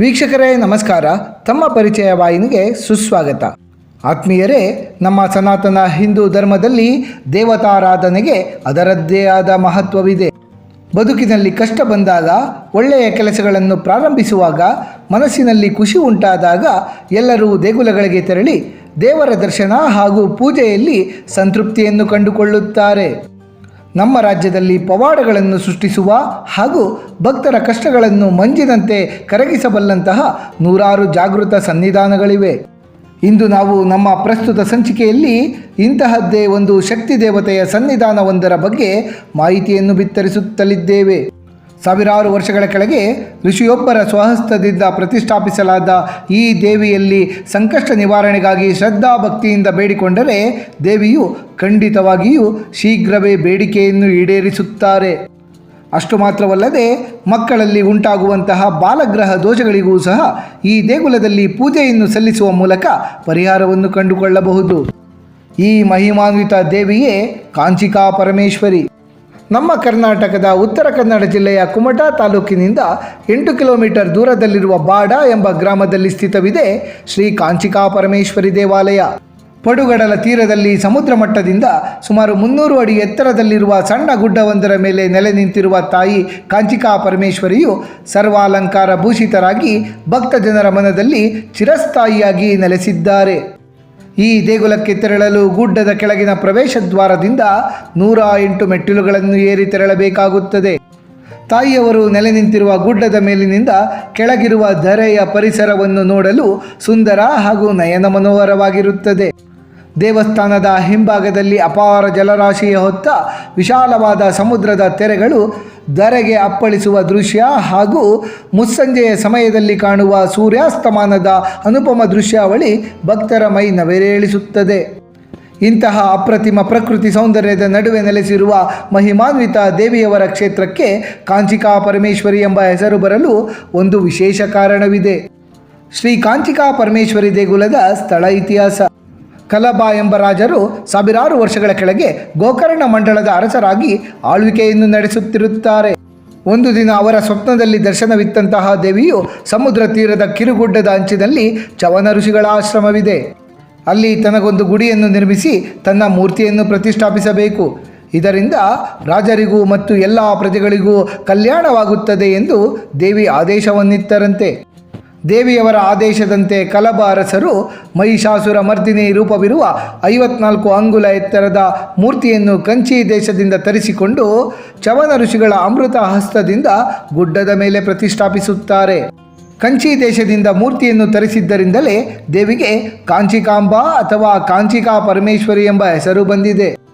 ವೀಕ್ಷಕರೇ, ನಮಸ್ಕಾರ. ತಮ್ಮ ಪರಿಚಯ ವಾಹಿನಿಗೆ ಸುಸ್ವಾಗತ. ಆತ್ಮೀಯರೇ, ನಮ್ಮ ಸನಾತನ ಹಿಂದೂ ಧರ್ಮದಲ್ಲಿ ದೇವತಾರಾಧನೆಗೆ ಅದರದ್ದೇ ಆದ ಮಹತ್ವವಿದೆ. ಬದುಕಿನಲ್ಲಿ ಕಷ್ಟ ಬಂದಾಗ, ಒಳ್ಳೆಯ ಕೆಲಸಗಳನ್ನು ಪ್ರಾರಂಭಿಸುವಾಗ, ಮನಸ್ಸಿನಲ್ಲಿ ಖುಷಿ ಉಂಟಾದಾಗ ಎಲ್ಲರೂ ದೇಗುಲಗಳಿಗೆ ತೆರಳಿ ದೇವರ ದರ್ಶನ ಹಾಗೂ ಪೂಜೆಯಲ್ಲಿ ಸಂತೃಪ್ತಿಯನ್ನು ಕಂಡುಕೊಳ್ಳುತ್ತಾರೆ. ನಮ್ಮ ರಾಜ್ಯದಲ್ಲಿ ಪವಾಡಗಳನ್ನು ಸೃಷ್ಟಿಸುವ ಹಾಗೂ ಭಕ್ತರ ಕಷ್ಟಗಳನ್ನು ಮಂಜಿನಂತೆ ಕರಗಿಸಬಲ್ಲಂತಹ ನೂರಾರು ಜಾಗೃತ ಸನ್ನಿಧಾನಗಳಿವೆ. ಇಂದು ನಾವು ನಮ್ಮ ಪ್ರಸ್ತುತ ಸಂಚಿಕೆಯಲ್ಲಿ ಇಂತಹದ್ದೇ ಒಂದು ಶಕ್ತಿ ದೇವತೆಯ ಸನ್ನಿಧಾನವೊಂದರ ಬಗ್ಗೆ ಮಾಹಿತಿಯನ್ನು ಬಿತ್ತರಿಸುತ್ತಲಿದ್ದೇವೆ. ಸಾವಿರಾರು ವರ್ಷಗಳ ಕೆಳಗೆ ಋಷಿಯೊಬ್ಬರ ಸ್ವಹಸ್ತದಿಂದ ಪ್ರತಿಷ್ಠಾಪಿಸಲಾದ ಈ ದೇವಿಯಲ್ಲಿ ಸಂಕಷ್ಟ ನಿವಾರಣೆಗಾಗಿ ಶ್ರದ್ಧಾ ಭಕ್ತಿಯಿಂದ ಬೇಡಿಕೊಂಡರೆ ದೇವಿಯು ಖಂಡಿತವಾಗಿಯೂ ಶೀಘ್ರವೇ ಬೇಡಿಕೆಯನ್ನು ಈಡೇರಿಸುತ್ತಾರೆ. ಅಷ್ಟು ಮಾತ್ರವಲ್ಲದೆ ಮಕ್ಕಳಲ್ಲಿ ಉಂಟಾಗುವಂತಹ ಬಾಲಗ್ರಹ ದೋಷಗಳಿಗೂ ಸಹ ಈ ದೇಗುಲದಲ್ಲಿ ಪೂಜೆಯನ್ನು ಸಲ್ಲಿಸುವ ಮೂಲಕ ಪರಿಹಾರವನ್ನು ಕಂಡುಕೊಳ್ಳಬಹುದು. ಈ ಮಹಿಮಾನ್ವಿತ ದೇವಿಯೇ ಕಾಂಚಿಕಾ ಪರಮೇಶ್ವರಿ. ನಮ್ಮ ಕರ್ನಾಟಕದ ಉತ್ತರ ಕನ್ನಡ ಜಿಲ್ಲೆಯ ಕುಮಟಾ ತಾಲೂಕಿನಿಂದ ಎಂಟು ಕಿಲೋಮೀಟರ್ ದೂರದಲ್ಲಿರುವ ಬಾಡ ಎಂಬ ಗ್ರಾಮದಲ್ಲಿ ಸ್ಥಿತವಿದೆ ಶ್ರೀ ಕಾಂಚಿಕಾ ಪರಮೇಶ್ವರಿ ದೇವಾಲಯ. ಪಡುಗಡಲ ತೀರದಲ್ಲಿ ಸಮುದ್ರ ಮಟ್ಟದಿಂದ ಸುಮಾರು ಮುನ್ನೂರು ಅಡಿ ಎತ್ತರದಲ್ಲಿರುವ ಸಣ್ಣ ಗುಡ್ಡವೊಂದರ ಮೇಲೆ ನೆಲೆ ನಿಂತಿರುವ ತಾಯಿ ಕಾಂಚಿಕಾ ಪರಮೇಶ್ವರಿಯು ಸರ್ವಾಲಂಕಾರ ಭೂಷಿತರಾಗಿ ಭಕ್ತ ಜನರ ಮನದಲ್ಲಿ ಚಿರಸ್ಥಾಯಿಯಾಗಿ ನೆಲೆಸಿದ್ದಾರೆ. ಈ ದೇಗುಲಕ್ಕೆ ತೆರಳಲು ಗುಡ್ಡದ ಕೆಳಗಿನ ಪ್ರವೇಶ ದ್ವಾರದಿಂದ ನೂರ ಎಂಟು ಮೆಟ್ಟಿಲುಗಳನ್ನು ಏರಿ ತೆರಳಬೇಕಾಗುತ್ತದೆ. ತಾಯಿಯವರು ನೆಲೆ ನಿಂತಿರುವ ಗುಡ್ಡದ ಮೇಲಿನಿಂದ ಕೆಳಗಿರುವ ಧರೆಯ ಪರಿಸರವನ್ನು ನೋಡಲು ಸುಂದರ ಹಾಗೂ ನಯನ ಮನೋಹರವಾಗಿರುತ್ತದೆ. ದೇವಸ್ಥಾನದ ಹಿಂಭಾಗದಲ್ಲಿ ಅಪಾರ ಜಲರಾಶಿಯ ಹೊತ್ತ ವಿಶಾಲವಾದ ಸಮುದ್ರದ ತೆರೆಗಳು ಧರೆಗೆ ಅಪ್ಪಳಿಸುವ ದೃಶ್ಯ ಹಾಗೂ ಮುಸ್ಸಂಜೆಯ ಸಮಯದಲ್ಲಿ ಕಾಣುವ ಸೂರ್ಯಾಸ್ತಮಾನದ ಅನುಪಮ ದೃಶ್ಯಾವಳಿ ಭಕ್ತರ ಮೈ ನವೆರೇಳಿಸುತ್ತದೆ. ಇಂತಹ ಅಪ್ರತಿಮ ಪ್ರಕೃತಿ ಸೌಂದರ್ಯದ ನಡುವೆ ನೆಲೆಸಿರುವ ಮಹಿಮಾನ್ವಿತ ದೇವಿಯವರ ಕ್ಷೇತ್ರಕ್ಕೆ ಕಾಂಚಿಕಾ ಪರಮೇಶ್ವರಿ ಎಂಬ ಹೆಸರು ಬರಲು ಒಂದು ವಿಶೇಷ ಕಾರಣವಿದೆ. ಶ್ರೀ ಕಾಂಚಿಕಾ ಪರಮೇಶ್ವರಿ ದೇಗುಲದ ಸ್ಥಳ ಇತಿಹಾಸ. ಕಲಬ ಎಂಬ ರಾಜರು ಸಾವಿರಾರು ವರ್ಷಗಳ ಕೆಳಗೆ ಗೋಕರ್ಣ ಮಂಡಳದ ಅರಸರಾಗಿ ಆಳ್ವಿಕೆಯನ್ನು ನಡೆಸುತ್ತಿರುತ್ತಾರೆ. ಒಂದು ದಿನ ಅವರ ಸ್ವಪ್ನದಲ್ಲಿ ದರ್ಶನವಿತ್ತಂತಹ ದೇವಿಯು ಸಮುದ್ರ ತೀರದ ಕಿರುಗುಡ್ಡದ ಅಂಚಿನಲ್ಲಿ ಚವನ ಋಷಿಗಳ ಆಶ್ರಮವಿದೆ. ಅಲ್ಲಿ ತನಗೊಂದು ಗುಡಿಯನ್ನು ನಿರ್ಮಿಸಿ ತನ್ನ ಮೂರ್ತಿಯನ್ನು ಪ್ರತಿಷ್ಠಾಪಿಸಬೇಕು. ಇದರಿಂದ ರಾಜರಿಗೂ ಮತ್ತು ಎಲ್ಲ ಪ್ರಜೆಗಳಿಗೂ ಕಲ್ಯಾಣವಾಗುತ್ತದೆ ಎಂದು ದೇವಿ ಆದೇಶವನ್ನಿತ್ತರಂತೆ. ದೇವಿಯವರ ಆದೇಶದಂತೆ ಕಲಬ ಅರಸರು ಮಹಿಷಾಸುರ ಮರ್ದಿನಿ ರೂಪವಿರುವ ಐವತ್ನಾಲ್ಕು ಅಂಗುಲ ಎತ್ತರದ ಮೂರ್ತಿಯನ್ನು ಕಂಚಿ ದೇಶದಿಂದ ತರಿಸಿಕೊಂಡು ಚವನ ಋಷಿಗಳ ಅಮೃತ ಹಸ್ತದಿಂದ ಗುಡ್ಡದ ಮೇಲೆ ಪ್ರತಿಷ್ಠಾಪಿಸುತ್ತಾರೆ. ಕಂಚಿ ದೇಶದಿಂದ ಮೂರ್ತಿಯನ್ನು ತರಿಸಿದ್ದರಿಂದಲೇ ದೇವಿಗೆ ಕಾಂಚಿಕಾಂಬಾ ಅಥವಾ ಕಾಂಚಿಕಾ ಪರಮೇಶ್ವರಿ ಎಂಬ ಹೆಸರು ಬಂದಿದೆ.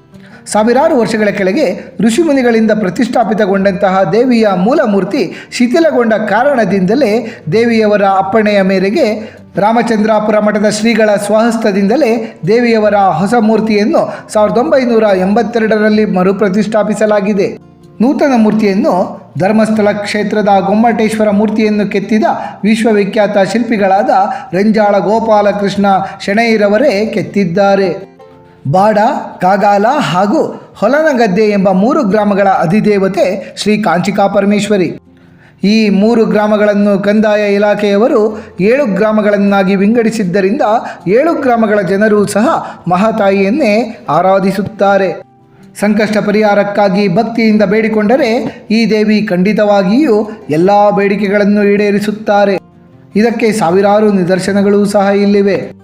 ಸಾವಿರಾರು ವರ್ಷಗಳ ಕೆಳಗೆ ಋಷಿಮುನಿಗಳಿಂದ ಪ್ರತಿಷ್ಠಾಪಿತಗೊಂಡಂತಹ ದೇವಿಯ ಮೂಲ ಮೂರ್ತಿ ಶಿಥಿಲಗೊಂಡ ಕಾರಣದಿಂದಲೇ ದೇವಿಯವರ ಅಪ್ಪಣೆಯ ಮೇರೆಗೆ ರಾಮಚಂದ್ರಾಪುರ ಮಠದ ಶ್ರೀಗಳ ಸ್ವಹಸ್ತದಿಂದಲೇ ದೇವಿಯವರ ಹೊಸ ಮೂರ್ತಿಯನ್ನು ಸಾವಿರದ ಒಂಬೈನೂರ ಎಂಬತ್ತೆರಡರಲ್ಲಿ ಮರುಪ್ರತಿಷ್ಠಾಪಿಸಲಾಗಿದೆ. ನೂತನ ಮೂರ್ತಿಯನ್ನು ಧರ್ಮಸ್ಥಳ ಕ್ಷೇತ್ರದ ಗೊಮ್ಮಟೇಶ್ವರ ಮೂರ್ತಿಯನ್ನು ಕೆತ್ತಿದ ವಿಶ್ವವಿಖ್ಯಾತ ಶಿಲ್ಪಿಗಳಾದ ರಂಜಾಳ ಗೋಪಾಲಕೃಷ್ಣ ಶೆಣೈರವರೇ ಕೆತ್ತಿದ್ದಾರೆ. ಬಾಡ, ಕಾಗಾಲ ಹಾಗೂ ಹೊಲನಗದ್ದೆ ಎಂಬ ಮೂರು ಗ್ರಾಮಗಳ ಅಧಿದೇವತೆ ಶ್ರೀ ಕಾಂಚಿಕಾ ಪರಮೇಶ್ವರಿ ಈ ಮೂರು ಗ್ರಾಮಗಳನ್ನು ಕಂದಾಯ ಇಲಾಖೆಯವರು ಏಳು ಗ್ರಾಮಗಳನ್ನಾಗಿ ವಿಂಗಡಿಸಿದ್ದರಿಂದ ಏಳು ಗ್ರಾಮಗಳ ಜನರು ಸಹ ಮಹಾತಾಯಿಯನ್ನೇ ಆರಾಧಿಸುತ್ತಾರೆ. ಸಂಕಷ್ಟ ಪರಿಹಾರಕ್ಕಾಗಿ ಭಕ್ತಿಯಿಂದ ಬೇಡಿಕೊಂಡರೆ ಈ ದೇವಿ ಖಂಡಿತವಾಗಿಯೂ ಎಲ್ಲ ಬೇಡಿಕೆಗಳನ್ನು ಈಡೇರಿಸುತ್ತಾರೆ. ಇದಕ್ಕೆ ಸಾವಿರಾರು ನಿದರ್ಶನಗಳು ಸಹ ಇಲ್ಲಿವೆ.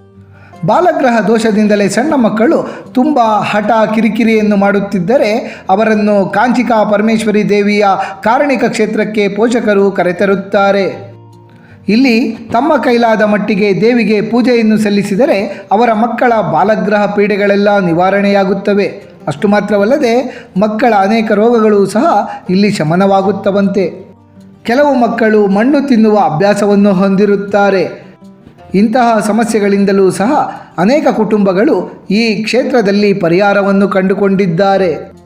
ಬಾಲಗ್ರಹ ದೋಷದಿಂದಲೇ ಸಣ್ಣ ಮಕ್ಕಳು ತುಂಬ ಹಠ ಕಿರಿಕಿರಿಯನ್ನು ಮಾಡುತ್ತಿದ್ದರೆ ಅವರನ್ನು ಕಾಂಚಿಕಾ ಪರಮೇಶ್ವರಿ ದೇವಿಯ ಕಾರಣಿಕ ಕ್ಷೇತ್ರಕ್ಕೆ ಪೋಷಕರು ಕರೆತರುತ್ತಾರೆ. ಇಲ್ಲಿ ತಮ್ಮ ಕೈಲಾದ ಮಟ್ಟಿಗೆ ದೇವಿಗೆ ಪೂಜೆಯನ್ನು ಸಲ್ಲಿಸಿದರೆ ಅವರ ಮಕ್ಕಳ ಬಾಲಗ್ರಹ ಪೀಡೆಗಳೆಲ್ಲ ನಿವಾರಣೆಯಾಗುತ್ತವೆ. ಅಷ್ಟು ಮಾತ್ರವಲ್ಲದೆ ಮಕ್ಕಳ ಅನೇಕ ರೋಗಗಳು ಸಹ ಇಲ್ಲಿ ಶಮನವಾಗುತ್ತವಂತೆ. ಕೆಲವು ಮಕ್ಕಳು ಮಣ್ಣು ತಿನ್ನುವ ಅಭ್ಯಾಸವನ್ನು ಹೊಂದಿರುತ್ತಾರೆ. ಇಂತಹ ಸಮಸ್ಯೆಗಳಿಂದಲೂ ಸಹ ಅನೇಕ ಕುಟುಂಬಗಳು ಈ ಕ್ಷೇತ್ರದಲ್ಲಿ ಪರಿಹಾರವನ್ನು ಕಂಡುಕೊಂಡಿದ್ದಾರೆ.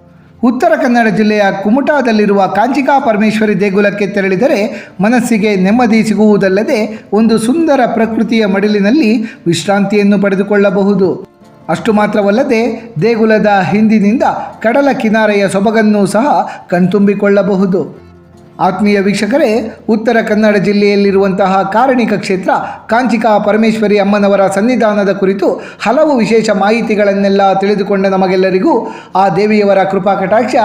ಉತ್ತರ ಕನ್ನಡ ಜಿಲ್ಲೆಯ ಕುಮಟಾದಲ್ಲಿರುವ ಕಾಂಚಿಕಾ ಪರಮೇಶ್ವರಿ ದೇಗುಲಕ್ಕೆ ತೆರಳಿದರೆ ಮನಸ್ಸಿಗೆ ನೆಮ್ಮದಿ ಸಿಗುವುದಲ್ಲದೆ ಒಂದು ಸುಂದರ ಪ್ರಕೃತಿಯ ಮಡಿಲಿನಲ್ಲಿ ವಿಶ್ರಾಂತಿಯನ್ನು ಪಡೆದುಕೊಳ್ಳಬಹುದು. ಅಷ್ಟು ಮಾತ್ರವಲ್ಲದೆ ದೇಗುಲದ ಹಿಂದಿನಿಂದ ಕಡಲ ಕಿನಾರೆಯ ಸೊಬಗನ್ನು ಸಹ ಕಣ್ತುಂಬಿಕೊಳ್ಳಬಹುದು. ಆತ್ಮೀಯ ವೀಕ್ಷಕರೇ, ಉತ್ತರ ಕನ್ನಡ ಜಿಲ್ಲೆಯಲ್ಲಿರುವಂತಹ ಕಾರಣಿಕ ಕ್ಷೇತ್ರ ಕಾಂಚಿಕಾ ಪರಮೇಶ್ವರಿ ಅಮ್ಮನವರ ಸನ್ನಿಧಾನದ ಕುರಿತು ಹಲವು ವಿಶೇಷ ಮಾಹಿತಿಗಳನ್ನೆಲ್ಲ ತಿಳಿದುಕೊಂಡ ನಮಗೆಲ್ಲರಿಗೂ ಆ ದೇವಿಯವರ ಕೃಪಾ ಕಟಾಕ್ಷ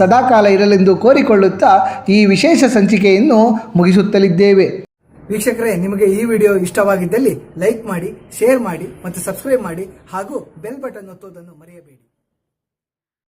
ಸದಾಕಾಲ ಇರಲೆಂದು ಕೋರಿಕೊಳ್ಳುತ್ತಾ ಈ ವಿಶೇಷ ಸಂಚಿಕೆಯನ್ನು ಮುಗಿಸುತ್ತಲಿದ್ದೇವೆ. ವೀಕ್ಷಕರೇ, ನಿಮಗೆ ಈ ವಿಡಿಯೋ ಇಷ್ಟವಾಗಿದ್ದಲ್ಲಿ ಲೈಕ್ ಮಾಡಿ, ಶೇರ್ ಮಾಡಿ ಮತ್ತು ಸಬ್ಸ್ಕ್ರೈಬ್ ಮಾಡಿ ಹಾಗೂ ಬೆಲ್ ಬಟನ್ ಒತ್ತುವುದನ್ನು ಮರೆಯಬೇಡಿ.